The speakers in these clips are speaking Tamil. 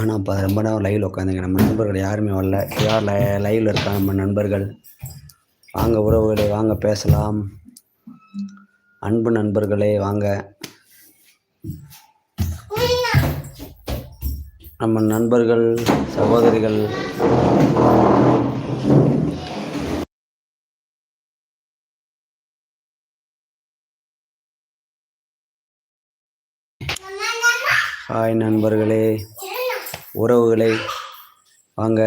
ஆனால் இப்போ ரொம்ப நேரம் லைவில் உட்காந்துங்க நம்ம நண்பர்கள் யாருமே வரல. யார் லை லைவில் இருக்கா நம்ம நண்பர்கள்? வாங்க உறவுகளே வாங்க பேசலாம். அன்பு நண்பர்களே வாங்க. நம்ம நண்பர்கள் சகோதரிகள். ஹாய் நண்பர்களே. உறவுகளை வாங்க.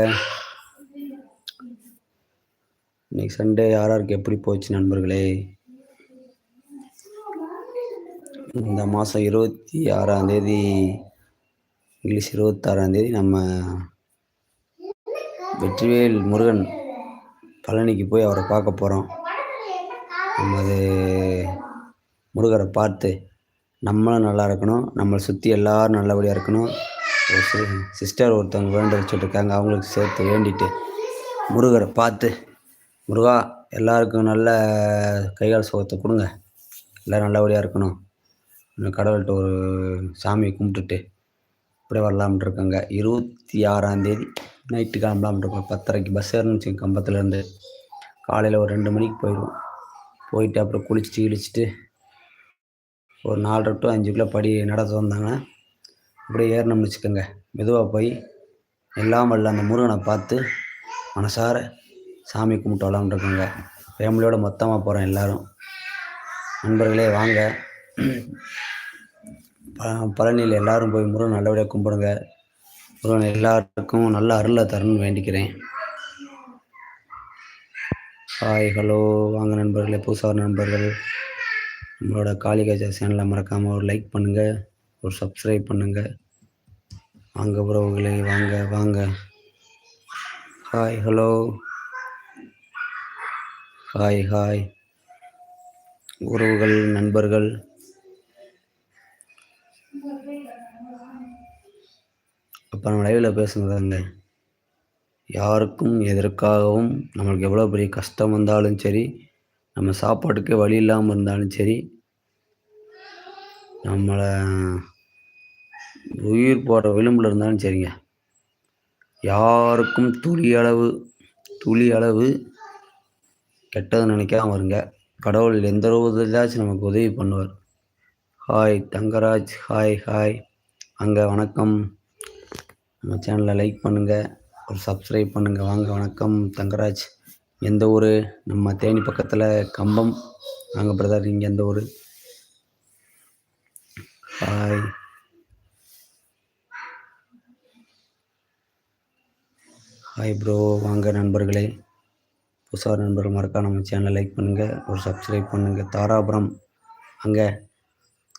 இன்னைக்கு சண்டே யாராருக்கு எப்படி போச்சு நண்பர்களே? இந்த மாதம் இருபத்தி ஆறாம் தேதி இங்கிலீஷ் இருபத்தாறாம் தேதி நம்ம வெற்றிவேல் முருகன் பழனிக்கு போய் அவரை பார்க்க போகிறோம் நமது முருகரை பார்த்து நம்மளும் நல்லா இருக்கணும். நம்மளை சுற்றி எல்லோரும் நல்லபடியாக இருக்கணும். ஒரு சிஸ்டர் ஒருத்தவங்க வேண்ட வச்சுட்ருக்காங்க அவங்களுக்கு சேர்த்து வேண்டிட்டு முருகரை பார்த்து முருகா எல்லாருக்கும் நல்ல கைகால் சுகத்தை கொடுங்க. எல்லோரும் நல்லபடியாக இருக்கணும். கடவுள்கிட்ட ஒரு சாமியை கும்பிட்டுட்டு அப்படியே வரலாம்னு இருக்காங்க. இருபத்தி ஆறாந்தேதி நைட்டு கிளம்பலாம்னு இருக்கோம். பத்தரைக்கு பஸ் ஏறணுச்சு கம்பத்துலேருந்து. காலையில் ஒரு ரெண்டு மணிக்கு போயிடுவோம். போயிட்டு அப்புறம் குளிச்சுட்டு கிழிச்சிட்டு ஒரு நாலரை டு அஞ்சுக்குள்ளே படி நடந்து வந்தாங்க. அப்படியே ஏறினோம்னு வச்சுக்கோங்க மெதுவாக போய் எல்லாம் வல்ல அந்த முருகனை பார்த்து மனசார சாமி கும்பிட்டு வரலாம்னு இருக்கோங்க. ஃபேமிலியோடு மொத்தமாக போகிறோம் எல்லோரும். நண்பர்களே வாங்க. பழனியில் எல்லோரும் போய் முருகன் நல்லபடியாக கும்பிடுங்க. முருகன் எல்லாருக்கும் நல்ல அருளை தரணும்னு வேண்டிக்கிறேன். ஹாய் ஹலோ வாங்க நண்பர்களே புதுசாக நண்பர்கள். நம்மளோட காளிகாஜா சேனலை மறக்காமல் ஒரு லைக் பண்ணுங்கள் ஒரு சப்ஸ்கிரைப் பண்ணுங்கள் வாங்க உறவுகளை வாங்க வாங்க. ஹாய் ஹலோ ஹாய் ஹாய் உறவுகள் நண்பர்கள். அப்போ நம்ம லைவில் பேசுனதாங்க யாருக்கும் எதற்காகவும் நம்மளுக்கு எவ்வளோ பெரிய கஷ்டம் வந்தாலும் சரி நம்ம சாப்பாட்டுக்கு வழி இல்லாமல் இருந்தாலும் சரி நம்மளை உயிர் போகிற விளிம்பில் இருந்தாலும் சரிங்க. யாருக்கும் துளி அளவு துளி அளவு கெட்டது நினைக்காம வருங்க கடவுள் எந்த ரூபத்திலாச்சும் நமக்கு உதவி பண்ணுவார். Hi Thangaraj hi hi. அங்கே வணக்கம். நம்ம சேனலை லைக் பண்ணுங்கள் ஒரு சப்ஸ்கிரைப் பண்ணுங்கள் வாங்க வணக்கம் தங்கராஜ். எந்த ஊர்? நம்ம தேனி பக்கத்தில் கம்பம். நாங்கள் பிரதர் இங்கே எந்த ஊர்? ஹாய். ஹாய் ப்ரோ வாங்க நண்பர்களே. புதுசாக நண்பர்கள் மறக்காம நம்ம சேனலை லைக் பண்ணுங்கள் ஒரு சப்ஸ்கிரைப் பண்ணுங்கள் தாராபுரம். அங்கே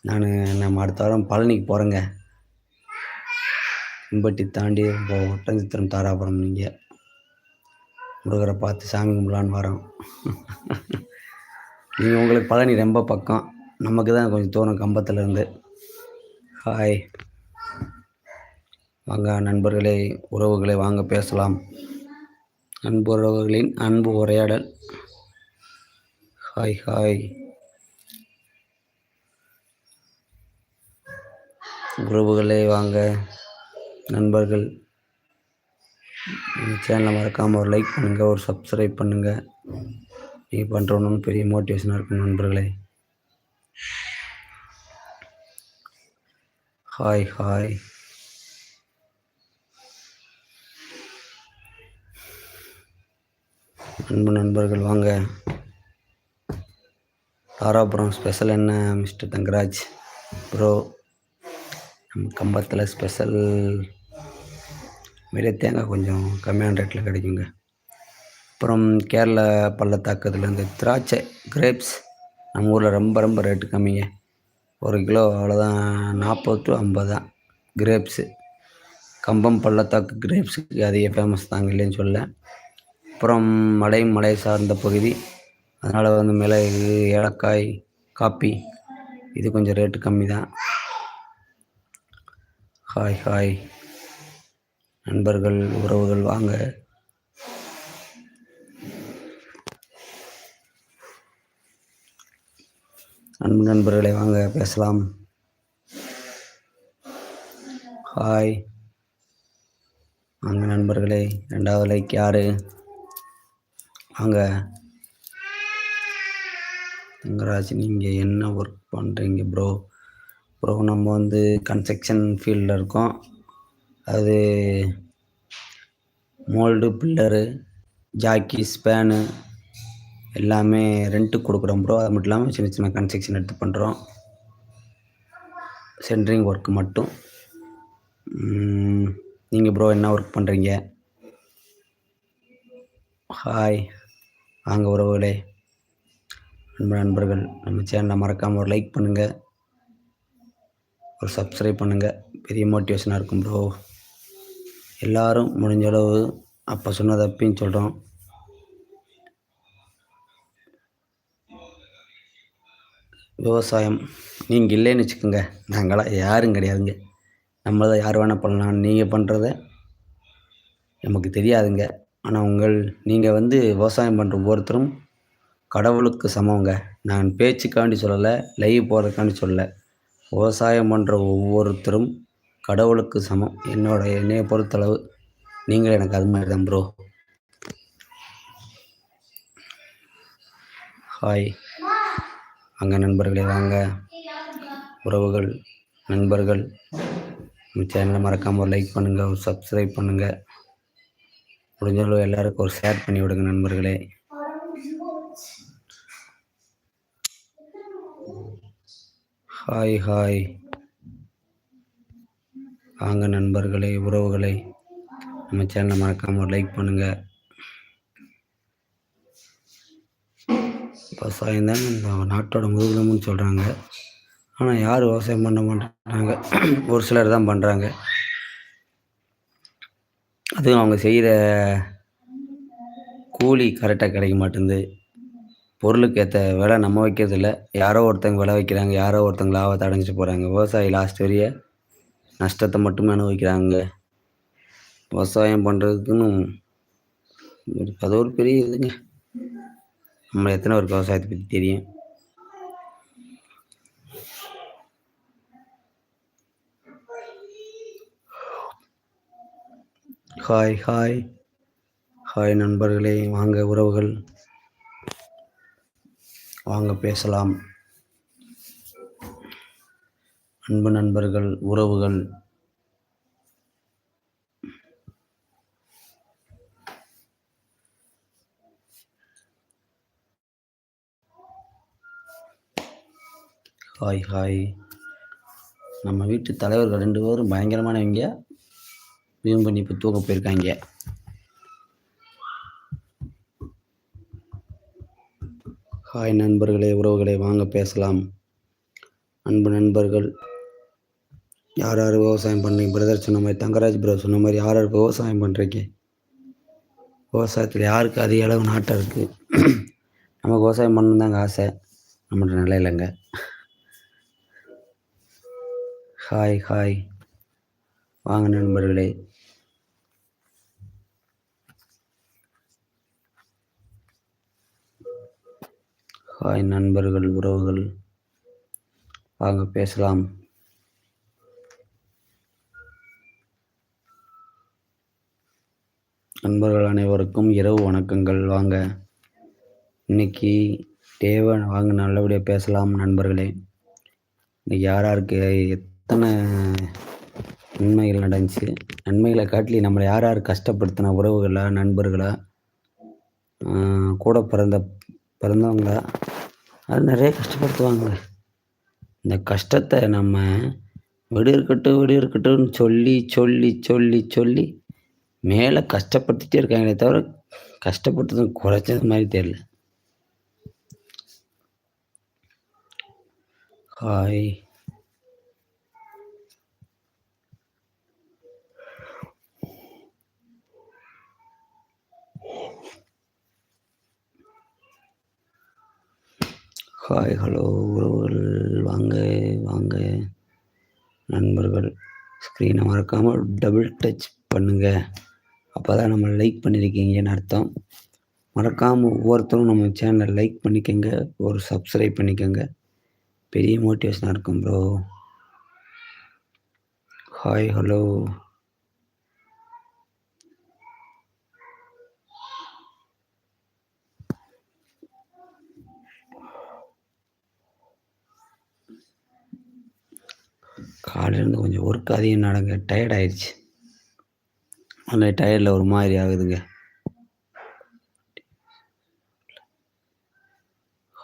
நான் நம்ம அடுத்த வாரம் பழனிக்கு போகிறேங்க கும்பட்டி தாண்டி ஒட்டஞ்சித்திரம் தாராபுரம் நீங்கள் முருகரை பார்த்து சாமி கும்பலான்னு வரோம். நீங்கள் உங்களுக்கு பழனி ரொம்ப பக்கம். நமக்கு தான் கொஞ்சம் தூரம் கம்பத்துலேருந்து ஹாய் வாங்க நண்பர்களே உறவுகளை வாங்க பேசலாம். அன்பு உறவுகளின் அன்பு உரையாடல். Hi hi. உறவுகளே வாங்க நண்பர்கள். சேனலை மறக்காமல் ஒரு லைக் பண்ணுங்கள் ஒரு சப்ஸ்கிரைப் பண்ணுங்கள் நீங்கள் பண்ணுறோன்னு பெரிய மோட்டிவேஷனாக இருக்கும் நண்பர்களே. Hi hi. அன்பு நண்பர்கள் வாங்க. தாராபுரம் ஸ்பெஷல் என்ன மிஸ்டர் தங்கராஜ்? ப்ரோ நம்ம கம்பத்தில் ஸ்பெஷல் வெளியே தேங்காய் கொஞ்சம் கம்மியான ரேட்டில் கிடைக்குங்க. அப்புறம் கேரளா பள்ளத்தாக்கத்தில் இந்த திராட்சை கிரேப்ஸ் நம்ம ஊரில் ரொம்ப ரொம்ப ரேட்டு கம்மிங்க. ஒரு கிலோ அவ்வளோதான் நாற்பது டு ஐம்பது தான் கிரேப்ஸு கம்பம் பள்ளத்தாக்கு கிரேப்ஸுக்கு அதிக ஃபேமஸ் தாங்க இல்லைன்னு சொல்ல அப்புறம் மலை மலை சார்ந்த பகுதி. அதனால் வந்து மிளகு ஏலக்காய் காப்பி. இது கொஞ்சம் ரேட்டு கம்மி தான் ஹாய் ஹாய் நண்பர்கள் உறவுகள் வாங்க. அன்பு நண்பர்களை வாங்க பேசலாம். ஹாய் வாங்க நண்பர்களே. ரெண்டாவது லைக் யார்? வாங்க தங்கராஜ் நீங்கள் என்ன ஒர்க் பண்ணுறீங்க ப்ரோ ப்ரோ நம்ம வந்து கன்ஸ்ட்ரக்ஷன் ஃபீல்டில் இருக்கோம். அது மோல்டு பில்லரு ஜாக்கி ஸ்பேனு எல்லாமே ரெண்ட்டுக்கு கொடுக்குறோம் ப்ரோ அது மட்டும் இல்லாமல் சின்ன சின்ன கன்ஸ்ட்ரக்ஷன் எடுத்து பண்ணுறோம் சென்ட்ரிங் ஒர்க் மட்டும். நீங்கள் ப்ரோ என்ன ஒர்க் பண்ணுறீங்க ஹாய் வாங்க உறவுகளே. அன்பு நண்பர்கள் நம்ம சேனலை மறக்காமல் ஒரு லைக் பண்ணுங்கள் ஒரு சப்ஸ்கிரைப் பண்ணுங்கள் பெரிய மோட்டிவேஷனாக இருக்கும் ப்ரோ எல்லோரும் முடிஞ்ச அளவு அப்போ சொன்னதை அப்பயும் சொல்கிறோம் விவசாயம் நீங்கள் இல்லைன்னு வச்சுக்கோங்க. நாங்களாம் யாரும் கிடையாதுங்க. நம்மளை யார் வேணால் பண்ணலாம். நீங்கள் பண்ணுறத நமக்கு தெரியாதுங்க. ஆனால் உங்கள் நீங்கள் வந்து விவசாயம் பண்ணுற ஒவ்வொருத்தரும் கடவுளுக்கு சமங்க நான் பேச்சுக்காண்டி சொல்லலை லைவ் போகிறதுக்காண்டி சொல்லலை. விவசாயம் பண்ணுற ஒவ்வொருத்தரும் கடவுளுக்கு சமம். என்னோட என்னையை பொறுத்தளவு நீங்கள் எனக்கு அது மாதிரி தான் ப்ரோ ஹாய் அங்கே நண்பர்களே வாங்க. உறவுகள் நண்பர்கள். நம்ம சேனலை மறக்காமல் ஒரு லைக் பண்ணுங்கள் ஒரு சப்ஸ்கிரைப் பண்ணுங்கள் முடிஞ்சளவு எல்லாருக்கும் ஒரு ஷேர் பண்ணி விடுங்க நண்பர்களே. ஹாய் ஹாய் வாங்க நண்பர்களே உறவுகளை. நம்ம சேனலை மறக்காமல் ஒரு லைக் பண்ணுங்கள் விவசாயம் தான் இந்த நாட்டோட முதுகெலும்புன்னு சொல்கிறாங்க ஆனால் யார் விவசாயம் பண்ண மாட்டாங்க ஒரு சிலர் தான் பண்ணுறாங்க அதுவும் அவங்க செய்கிற கூலி கரெக்டாக கிடைக்க மாட்டேங்குது. பொருளுக்கு ஏற்ற விலை நம்ம வைக்கிறதில்ல யாரோ ஒருத்தங்க விலை வைக்கிறாங்க யாரோ ஒருத்தங்க லாபத்தை அடைஞ்சிட்டு போகிறாங்க விவசாயி லாஸ்ட் வரைய நஷ்டத்தை மட்டுமே அனுபவிக்கிறாங்க. விவசாயம் பண்ணுறதுக்குன்னு அது ஒரு பெரிய இதுங்க. நம்ம எத்தனை ஒரு விவசாயத்தை பற்றி தெரியும்? ஹாய் ஹாய் ஹாய் நண்பர்களே. வாங்க உறவுகள். வாங்க பேசலாம். அன்பு நண்பர்கள் உறவுகள். ஹாய் ஹாய் நம்ம வீட்டு தலைவர்கள் ரெண்டு பேரும் பயங்கரமானவங்க வீம் பண்ணி இப்போ தூக்க போயிருக்காங்க. ஹாய் நண்பர்களே உறவுகளை வாங்க பேசலாம். அன்பு நண்பர்கள் யார் யார் விவசாயம் பண்ணுறீங்க பிரதர் சொன்ன மாதிரி தங்கராஜ் பிரதர் சொன்ன மாதிரி யார் யார் விவசாயம் பண்ணுறீங்க விவசாயத்தில் யாருக்கு அதிக அளவு நாட்டம் இருக்குது நமக்கு விவசாயம் பண்ணணுந்தாங்க ஆசை. நம்மளோட நிலையிலங்க ஹாய் ஹாய் வாங்க நண்பர்களே ஹாய் நண்பர்கள் உறவுகள். வாங்க பேசலாம். நண்பர்கள் அனைவருக்கும் இரவு வணக்கங்கள். வாங்க இன்னைக்கு தேவை வாங்க நல்லபடியாக பேசலாம் நண்பர்களே. இன்னைக்கு யார் யாருக்கு எத்தனை நன்மைகள் நடந்துச்சு? நன்மைகளை காட்டி நம்மளை யார் யார் கஷ்டப்படுத்தின உறவுகளை நண்பர்களை? கூட பிறந்த பிறந்தவங்கள? அது நிறைய கஷ்டப்படுத்துவாங்க. இந்த கஷ்டத்தை நம்ம விடு இருக்கட்டும் விடு இருக்கட்டும்னு சொல்லி சொல்லி சொல்லி சொல்லி மேலே கஷ்டப்படுத்திட்டே இருக்காங்களே தவிர கஷ்டப்பட்டதும் குறைச்சது மாதிரி தெரியல. ஹாய். ஹாய் ஹலோ உறவுகள். வாங்க வாங்க. நண்பர்கள் ஸ்க்ரீனை மறக்காமல் டபுள் டச் பண்ணுங்கள் அப்போ தான் நம்ம லைக் பண்ணியிருக்கீங்கன்னு அர்த்தம். மறக்காமல் ஒவ்வொருத்தரும் நம்ம சேனலை லைக் பண்ணிக்கோங்க ஒரு சப்ஸ்கிரைப் பண்ணிக்கோங்க. பெரிய மோட்டிவேஷனாக இருக்கும் ப்ரோ ஹாய் ஹலோ காலையிலேருந்து கொஞ்சம் ஒர்க் அதிகம் நடங்க. டயர்ட் ஆயிடுச்சு. அந்த டயர்டில் ஒரு மாதிரி ஆகுதுங்க.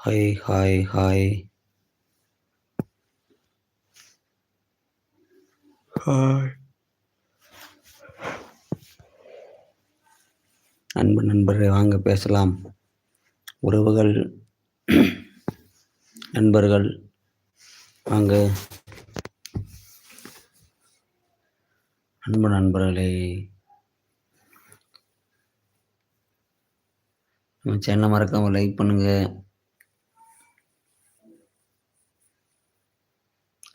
ஹாய் ஹாய் ஹாய் ஹாய் அன்பு நண்பர்களே வாங்க பேசலாம். உறவுகள் நண்பர்கள் வாங்க. அன்பு நண்பர்களே நம்ம சேனலை மறக்காம லைக் பண்ணுங்க.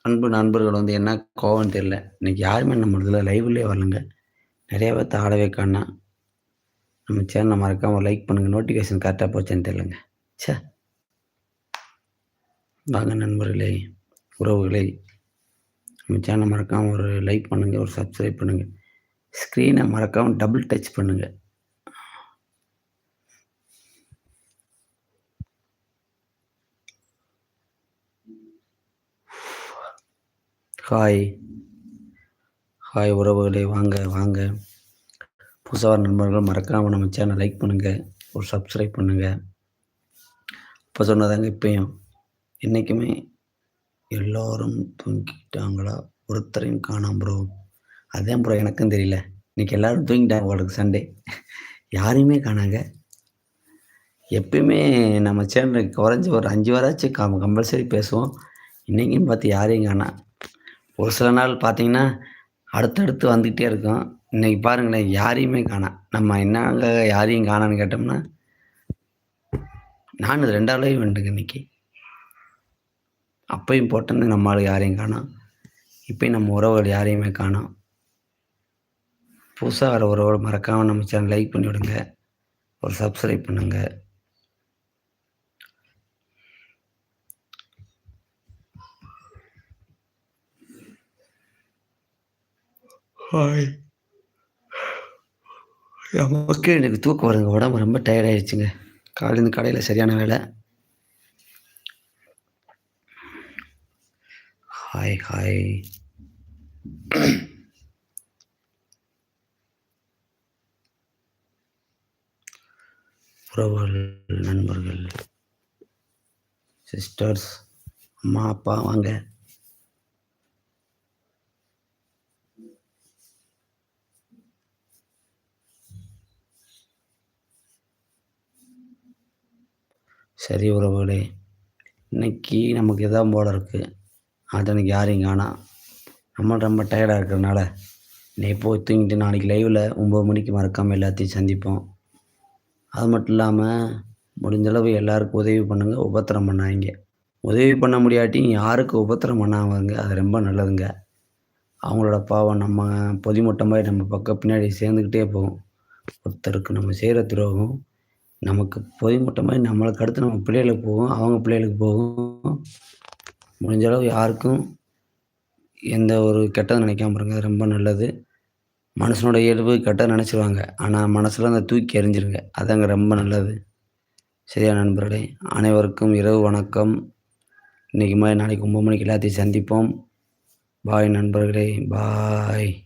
அன்பு நண்பர்கள் வந்து என்ன கோவம் தெரியல. இன்னைக்கு யாருமே நம்ம இதில் லைவ்லேயே வரலங்க. நிறைய பேர்த்த ஆடவே காணா. நம்ம சேனலை மறக்காம லைக் பண்ணுங்க. நோட்டிஃபிகேஷன் கரெக்டாக போச்சேன்னு தெரியலங்க. சே வாங்க நண்பர்களே உறவுகளை நம்ம சேனலை மறக்காமல் ஒரு லைக் பண்ணுங்கள் ஒரு சப்ஸ்கிரைப் பண்ணுங்கள் ஸ்க்ரீனை மறக்காமல் டபுள் டச் பண்ணுங்கள் ஹாய் ஹாய் உறவுகளே வாங்க வாங்க. புதுசாக நண்பர்கள் மறக்காமல் நம்ம சேனல் லைக் பண்ணுங்கள் ஒரு சப்ஸ்கிரைப் பண்ணுங்கள் இப்போ சொன்னதாங்க இப்பயும். என்றைக்குமே எல்லோரும் தூங்கிட்டாங்களா? ஒருத்தரையும் காணாம் ப்ரோ அதே ப்ரோ எனக்கும் தெரியல. இன்னைக்கு எல்லாரும் தூங்கிட்டாங்க உங்களுக்கு சண்டே யாரையுமே காணாங்க. எப்பயுமே நம்ம சேனலுக்கு குறைஞ்சி ஒரு அஞ்சு வாராச்சும் கம் கம்பல்சரி பேசுவோம். இன்றைக்கும் பார்த்து யாரையும் காணா. ஒரு சில நாள் பார்த்தீங்கன்னா அடுத்தடுத்து வந்துக்கிட்டே இருக்கும். இன்னைக்கு பாருங்களேன் யாரையுமே காணோம் நம்ம என்னங்க யாரையும் காணான்னு கேட்டோம்னா நான் இது ரெண்டாவது வந்துங்க இன்னைக்கு. அப்பையும் போட்டேன்னு நம்ம ஆள் யாரையும் காணோம் இப்பயும் நம்ம உறவுகள் யாரையுமே காணோம் புதுசாக வர உறவுகள் மறக்காமல் நம்ம சேனல் லைக் பண்ணி விடுங்க. ஒரு சப்ஸ்கிரைப் பண்ணுங்க. ஹாய் நமக்கு எனக்கு தூக்கம் வருங்க உடம்பு ரொம்ப டயர்ட் ஆயிடுச்சுங்க. காலையிலேருந்து கடையில் சரியான வேலை. ஹாய் ஹாய் உறவுகள் நண்பர்கள் சிஸ்டர்ஸ் அம்மா அப்பா வாங்க. சரி உறவுகளே இன்னைக்கு நமக்கு இதான் போல இருக்குது அது யாரையும் காணாம் நம்ம ரொம்ப டயர்டாக இருக்கிறனால நீ போய் தூங்கிட்டு நாளைக்கு லைவில் ஒம்பது மணிக்கு மறக்காமல் எல்லாத்தையும் சந்திப்போம். அது மட்டும் இல்லாமல் முடிஞ்சளவு எல்லாருக்கும் உதவி பண்ணுங்கள் உபத்திரம் பண்ணாங்க உதவி பண்ண முடியாட்டியும் யாருக்கு உபத்திரம் பண்ணாங்க அது ரொம்ப நல்லதுங்க. அவங்களோட பாவம் நம்ம பொதிமொட்டை மாதிரி நம்ம பக்கம் பின்னாடி சேர்ந்துக்கிட்டே போகும். ஒருத்தருக்கு நம்ம செய்கிற துரோகம் நமக்கு பொதிமொட்டை மாதிரி நம்மளுக்கு அடுத்து நம்ம பிள்ளைகளுக்கு போகும் அவங்க பிள்ளைகளுக்கு போகும். முடிஞ்ச அளவு யாருக்கும் எந்த ஒரு கெட்டதை நினைக்காம இருங்க. ரொம்ப நல்லது. மனுஷனோட இயல்பு கெட்டதை நினச்சிருவாங்க. ஆனால் மனசில் அந்த தூக்கி எறிஞ்சிருங்க. அதாங்க ரொம்ப நல்லது. சரியா நண்பர்களே? அனைவருக்கும் இரவு வணக்கம். இன்றைக்கி மாதிரி நாளைக்கு ஒம்பது மணிக்கு எல்லாத்தையும் சந்திப்போம். பாய் நண்பர்களே. பாய்.